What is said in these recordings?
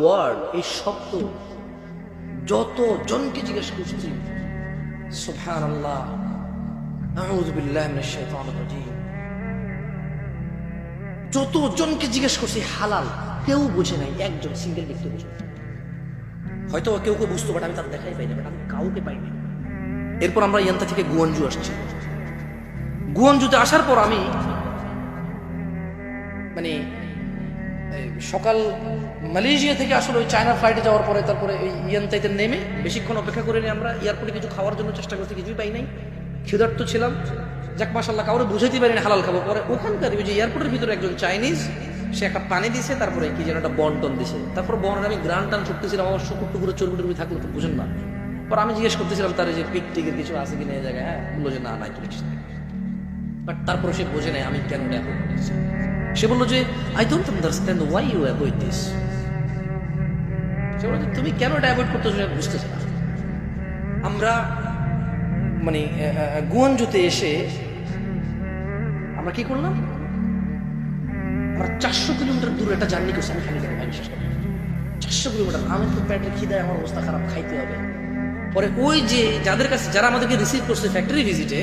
Word, এই শব্দ। যত জনকে জিজ্ঞেস করছি সুবহান আল্লাহ যত জনকে জিজ্ঞেস করছি, হালাল, কেউ বুঝে নাই, একজন সিঙ্গেল ব্যক্তি বুঝে হয়তো কেউ কেউ বুঝতে পারে আমি তার দেখাই পাই না বাট আমি কাউকে পাইনি। এরপর আমরা ইয়ান্তা থেকে গুয়াঞ্জু আসছি। গুয়াঞ্জুতে আসার পর আমি মানে সকাল মালয়েশিয়া থেকে আসলে ওই চায়না ফ্লাইটে যাওয়ার পরে তারপরে ওই ইয়ান্তাইতে নেমে বেশিক্ষণ অপেক্ষা করে নিয়ে আমরা। এয়ারপোর্টে কিছু খাওয়ার জন্য চেষ্টা করতে কিছুই পাই নাই। ক্ষুধার্ত ছিলাম। যাক মাসাল্লাহ কাউরে বুঝাইতে পারিনি, হালাল খাব। পরে ওখানকার ওই যে এয়ারপোর্টের ভিতরে একজন চাইনিজ, সে একটা পানি দিছে, তারপরে কি যেন একটা বন টন দিছে। তারপর বনের আমি গ্রান টান ছুটতেছিলাম আমার শুকুর টুকুরে চর্বি টর্বি থাকল তো বুঝেন না। পর আমি জিজ্ঞেস করতেছিলাম, তার এই যে পিক টিকের কিছু আছে কিনা এই জায়গায়? হ্যাঁ বলল যে, না, নাই তুলিস বাট তারপরে সে বোঝে নেয় আমি কেন অ্যাভয়েড করতেছি। সে বলল যে I don't understand why you avoid this সে বলল যে, তুমি কেন এটা অ্যাভয়েড করতেছো সেটা বুঝতেছি না। আমরা মানে গুয়ানজুতে এসে আমরা কি করলাম? আমরা চারশো কিলোমিটার দূরে একটা জার্নি করছি, আমি খালি ভাই বিশ্বাস করেন। চারশো কিলোমিটার, আমি তো পেটের খিদায় আমার অবস্থা খারাপ, খাইতে হবে। পরে ওই যে, যাদের কাছে, যারা আমাদেরকে রিসিভ করছে ফ্যাক্টরি ভিজিটে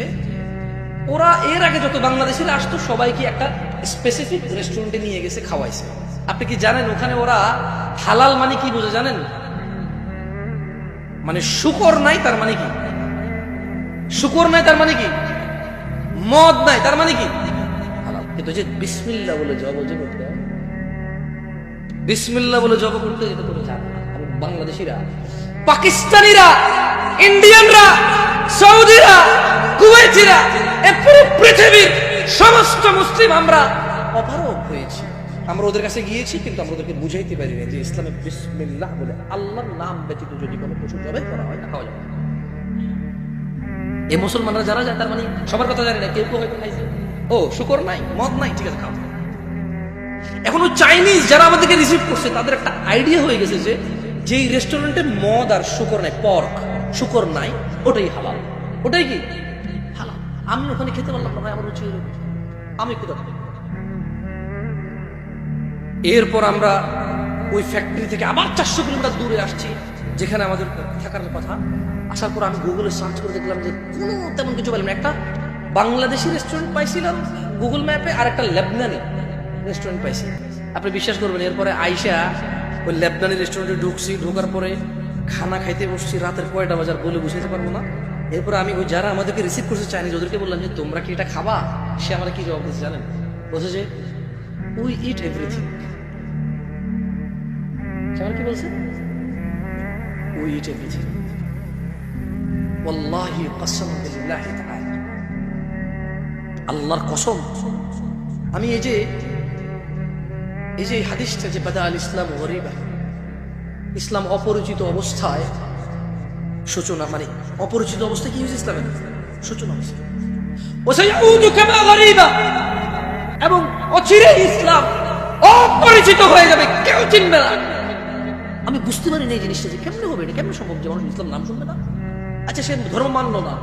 ওরা এর আগে যত বাংলাদেশিরা আসতো, সবাইকে একটা স্পেসিফিক রেস্টুরেন্টে নিয়ে গেছে খাওয়াইছে। আপনি কি জানেন ওখানে ওরা হালাল মানে কি বুঝে জানেন? মানে শুকর নাই তার মানে কি? শুকর নাই তার মানে কি? মদ নাই তার মানে কি? হালাল। কিন্তু যে বিসমিল্লা বলে জব যে করতে বিসমিল্লা বলে জব করতে যেটা তোরা জানো বাংলাদেশিরা, পাকিস্তানিরা, ইন্ডিয়ানরা, সৌদিরা, কুয়েতিরা পুরো পৃথিবীর সমস্ত মুসলিম আমরা অপারগ হয়েছি। আমরা ওদের কাছে গিয়েছি, কিন্তু আমরা ওদেরকে বুঝাইতে পারি না যে ইসলামে বিসমিল্লাহ বলে আল্লাহর নাম ব্যতীত যদি কোনো পশু জবাই করা হয় না খাওয়া যাবে। এই মুসলমানরা যারা যায়, তার মানে সবার কথা জানি না, কেউ কেউ হয়তো খাইছে। ও, শুকর নাই, মদ নাই, ঠিক আছে, খাও। এখন চাইনিজ যারা আমাদেরকে রিসিভ করছে, তাদের একটা আইডিয়া হয়ে গেছে যে যেই রেস্টুরেন্টে মদ আর শুকর নাই পর্ক শুকর নাই, ওটাই হালাল। ওটাই কি? হালাল। আমি ওখানে খেতে পারলাম না ভাই, আমার রুচি। আমি এরপর আমরা ওই ফ্যাক্টরি থেকে আবার চারশো কিলোমিটার দূরে আসছি, যেখানে আমাদের থাকার কথা। আসার পর আমি গুগলে সার্চ করে দেখলাম যে, কোনো তেমন কিছু পেলাম একটা বাংলাদেশি রেস্টুরেন্ট পাইছিলাম গুগল ম্যাপে আর একটা লেবনানি রেস্টুরেন্ট পাইছি। আপনি বিশ্বাস করবেন, এরপরে আইসা ওই লেবনানি রেস্টুরেন্টে ঢুকছি, ঢোকার পরে খানা খাইতে বসছি, রাতের কয়টা বাজার বলে বুঝাইতে পারব না। এরপর আমি ওই যারা আমাদেরকে রিসিভ করছে চাইনিজ ওদেরকে বললাম যে, তোমরা কি এটা খাবা? সে আমার কি জবাব দিচ্ছে জানেন? বলছে যে উই ইট এভরিথিং আমার কি বলছে? উই ইট এভরিথিং ওয়াল্লাহি কসম আল্লাহর কসম। আমি এই যে এই যে হাদিসটা যে, বাদা আল ইসলাম গরিবা। ইসলাম অপরিচিত অবস্থায় সূচনা মানে অপরিচিত অবস্থায় কি হয়েছে ইসলামের? সূচনা অবস্থা। এবং অচিরে ইসলাম অপরিচিত হয়ে যাবে কেউ চিনবে না। আমি বুঝতে পারি এই জিনিসটা যে কেমনে হবে না কেমন সম্ভব যে মানুষ ইসলাম নাম শুনবে না? আচ্ছা সে ধর্ম মানলো না।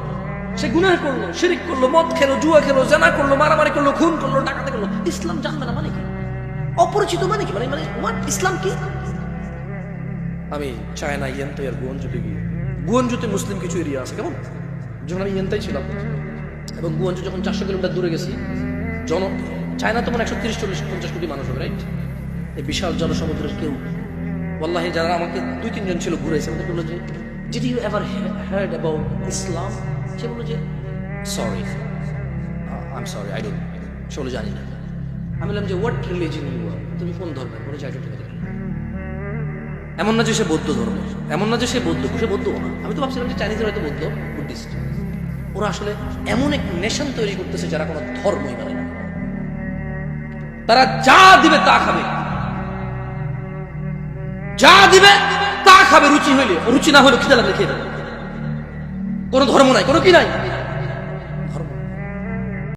সে গুনাহ করল শিরিক করল মদ খেলো জুয়া খেলো জানা করল মারামারি করল খুন করল ডাকাতে করল। ইসলাম জানবে না মানে কি? অপরিচিত মানে কি? মানে মানে ইসলাম কি? আমি চায়না ইয়েন তো ইয়ার গুঞ্জলি গিয়ে গুয়ঞ্জুতে মুসলিম কিছু এরিয়া আছে, কেমন? যখন আমি ইয়েন্তাই ছিলাম, এবং গুয়ঞ্জু যখন চারশো কিলোমিটার দূরে গেছি, জন, চায়না তো মানে একশো তিরিশ, চল্লিশ, পঞ্চাশ কোটি মানুষ হবে রাইট এই বিশাল জনসমুদ্রের কেউ, ওয়াল্লাহি, যারা আমাকে দুই, তিনজন ছিল ঘুরেছে আমাকে বলল যে did you ever heard about Islam সে বলল যে sorry I am sorry I don't সে জানি না। আমি বললাম যে হোয়াট রিলিজন ইউ আর তুমি কোন ধর্মের? বলে আছে এমন না যে সে বৌদ্ধ ধর্ম, এমন না যে সে বৌদ্ধ সে বৌদ্ধ না। আমি তো ভাবছিলাম যে চাইনিজের হয়তো বৌদ্ধ বুদ্ধিস্ট ওরা আসলে এমন এক নেশন তৈরি করতেছে যারা কোনো ধর্মই মানে না। তারা যা দিবে তা খাবে। যা দিবে তা খাবে, রুচি হইলে, রুচি না হলে খিদে লাগলে খেয়ে দেবে কোনো ধর্ম নাই, কোনো কি নাই?